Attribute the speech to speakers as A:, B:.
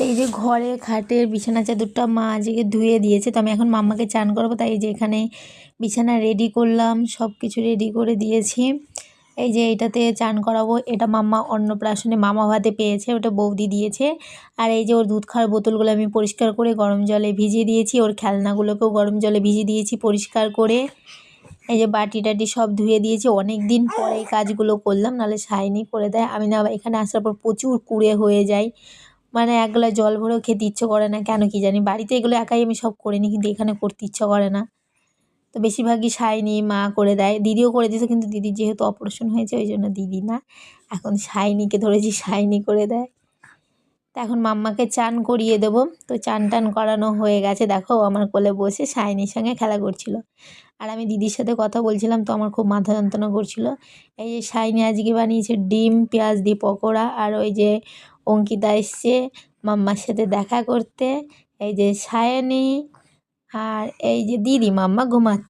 A: তো এই যে ঘরে খাটের বিছানা চাদরটা মা আজকে ধুয়ে দিয়েছে, তো আমি এখন মাম্মাকে চান করাবো, তাই যে এখানে বিছানা রেডি করলাম সব কিছু রেডি করে দিয়েছি। এই যে এটাতে চান করাবো, এটা মাম্মা অন্নপ্রাশনে মামা ভাতে পেয়েছে, ওটা বৌদি দিয়েছে। আর এই যে ওর দুধ খাওয়ার বোতলগুলো আমি পরিষ্কার করে গরম জলে ভিজিয়ে দিয়েছি, ওর খেলনাগুলোকেও গরম জলে ভিজিয়ে দিয়েছি পরিষ্কার করে। এই যে বাটি টাটি সব ধুয়ে দিয়েছি অনেক দিন পরে এই কাজগুলো করলাম, নাহলে শাইনি করে দেয়, আমি না এখানে আসার পর প্রচুর কুড়ে হয়ে যায় মানে এক গ্লাস জল ভরেও খেতে ইচ্ছে করে না, কেন কি জানি? বাড়িতে এগুলো একাই আমি সব করে নিই কিন্তু এখানে করতে ইচ্ছে করে না। তো বেশিরভাগই শাইনি মা করে দেয়। দিদিও করে দিত কিন্তু দিদির যেহেতু অপারেশন হয়েছে, ওই জন্য দিদি না। এখন সাইনিকে ধরেছি সাইনি করে দেয়। তো এখন মাম্মাকে চান করিয়ে দেবো। তো চান টান করানো হয়ে গেছে। দেখো আমার কোলে বসে শাইনির সঙ্গে খেলা করছিল। আর আমি দিদির সাথে কথা বলছিলাম, তো আমার খুব মাথা যন্ত্রণা করছিল। এই যে সাইনি আজকে বানিয়েছে ডিম, পেঁয়াজ দিয়ে পকোড়া, আর ওই যে অঙ্কিতা এসছে মাম্মার সাথে দেখা করতে। এই যে সায়নী আর এই যে দিদি মাম্মা ঘুমাচ্ছে।